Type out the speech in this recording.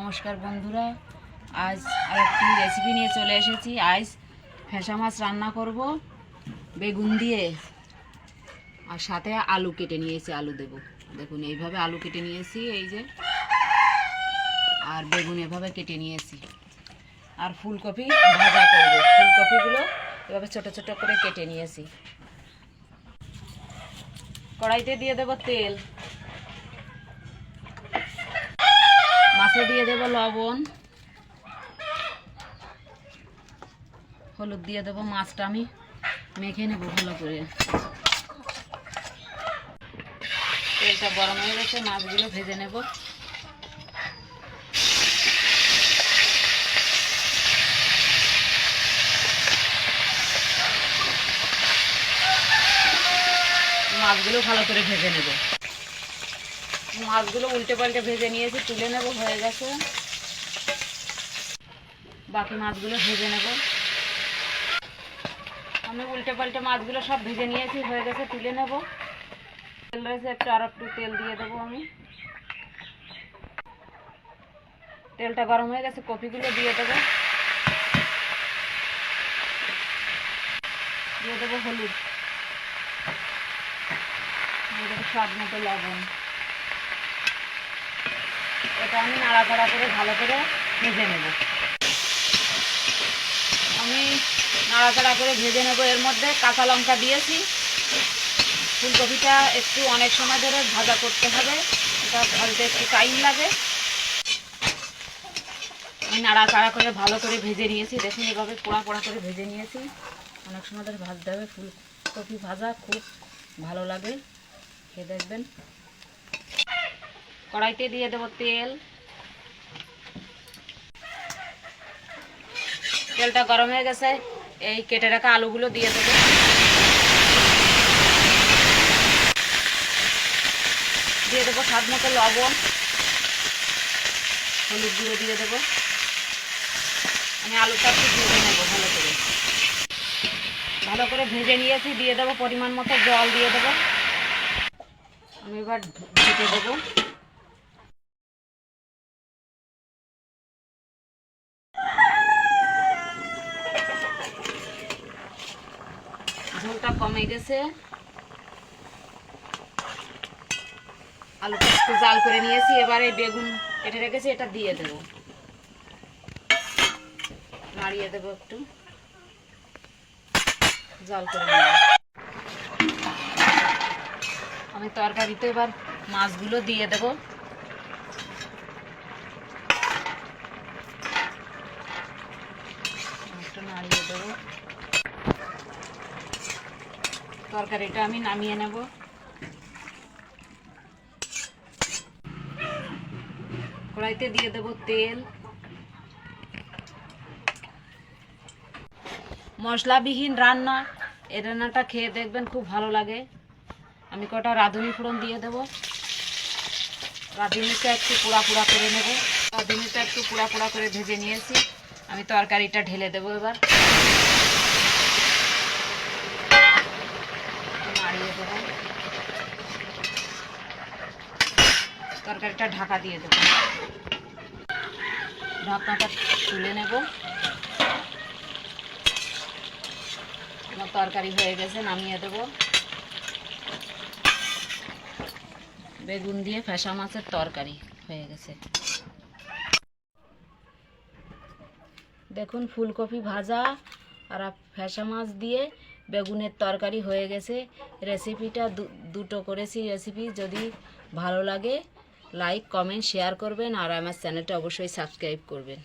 নমস্কার বন্ধুরা। আজ আরেকটি রেসিপি নিয়ে চলে এসেছি। আজ ফেসা মাছ রান্না করব, বেগুন দিয়ে। আর সাথে আলু কেটে নিয়েছি, আলু দেব। দেখুন, এইভাবে আলু কেটে নিয়েছি, এই যে। আর বেগুন এভাবে কেটে নিয়েছি। আর ফুলকপি ভাজা করব। ফুলকপিগুলো এভাবে ছোট ছোট করে কেটে নিয়েছি। কড়াইতে দিয়ে দেবো তেল। মাছে দিয়ে দেবো লবণ। হলুদ দিয়ে দেবো মাছটা আমি মেখে নেব ভালো করে। তেলটা গরম হয়ে গেছে, মাছগুলো ভেজে নেব। মাছগুলো ভালো করে ভেজে নেব। মাছগুলো উল্টে পাল্টে ভেজে নিয়েছি, তুলে নেব, হয়ে গেছে। বাকি মাছগুলো ভেজে নেব। আমি উল্টে পাল্টে মাছগুলো সব ভেজে নিয়েছি, হয়ে গেছে, তুলে নেব। তেল রয়েছে, একটু আর একটু তেল দিয়ে দেবো আমি। তেলটা গরম হয়ে গেছে, কপিগুলো দিয়ে দেবো। দিয়ে দেবো হলুদ। দিয়ে দেবো স্বাদ মতো লবণ। এটা আমি নাড়াচাড়া করে ভালো করে ভেজে নেব। আমি নাড়াচাড়া করে ভেজে নেব। এর মধ্যে কাঁচা লঙ্কা দিয়েছি। ফুলকপিটা একটু অনেক সময় ধরে ভাজা করতে হবে। এটা ভাজতে একটু টাইম লাগে। আমি নাড়াচাড়া করে ভালো করে ভেজে নিয়েছি। দেখুন এভাবে পোড়া পোড়া করে ভেজে নিয়েছি। অনেক সময় ধরে ভাজতে হবে। ফুলকপি ভাজা খুব ভালো লাগে। খেয়ে দেখবেন। কড়াইতে দিয়ে দেবো তেল। তেলটা গরম হয়ে গেছে। এই কেটে রাখা আলুগুলো দিয়ে দেবো। দিয়ে দেবো স্বাদ মতো লবণ। হলুদ গুঁড়ো দিয়ে দেবো। আমি আলুটা একটু ভেজে নেব ভালো করে। ভালো করে ভেজে নিয়েছি, দিয়ে দেবো পরিমাণ মতো জল দিয়ে দেবো। আমি এবার ঢেকে দেবো। কমে গেছে। আলুটা একটু জাল করে নিয়েছি, এবারে বেগুন কেটে রেখেছি, এটা দিয়ে দেবো। নাড়িয়ে দেবো একটু। জাল করে নেব। আমি তরকারিতে এবার মাছগুলো দিয়ে দেবো। একটু নাড়িয়ে দেবো। তরকারিটা আমি নামিয়ে নেব। কড়াইতে দিয়ে দেব তেল। মশলাবিহীন রান্না এই রান্নাটা খেয়ে দেখবেন খুব ভালো লাগে। আমি কটা রাঁধুনি ফোড়ন দিয়ে দেব। রাঁধুনিটা একটু পোড়া পোড়া করে নেব। রাঁধুনিটা একটু পোড়া পোড়া করে ভেজে নিয়েছি। আমি তরকারিটা ঢেলে দেবো এবার। তরকারিটা ঢাকা দিয়ে দেবো। ঢাকনাটা তুলে নেব। তরকারি হয়ে গেছে, নামিয়ে দেব। বেগুন দিয়ে ফেসা মাছের তরকারি হয়ে গেছে। দেখুন, ফুলকপি ভাজা আর ফেসা মাছ দিয়ে বেগুনের তরকারি হয়ে গেছে। রেসিপিটা দুটো করেছি রেসিপি। যদি ভালো লাগে লাইক কমেন্ট শেয়ার করবেন। আর আমার চ্যানেলটা অবশ্যই সাবস্ক্রাইব করবেন।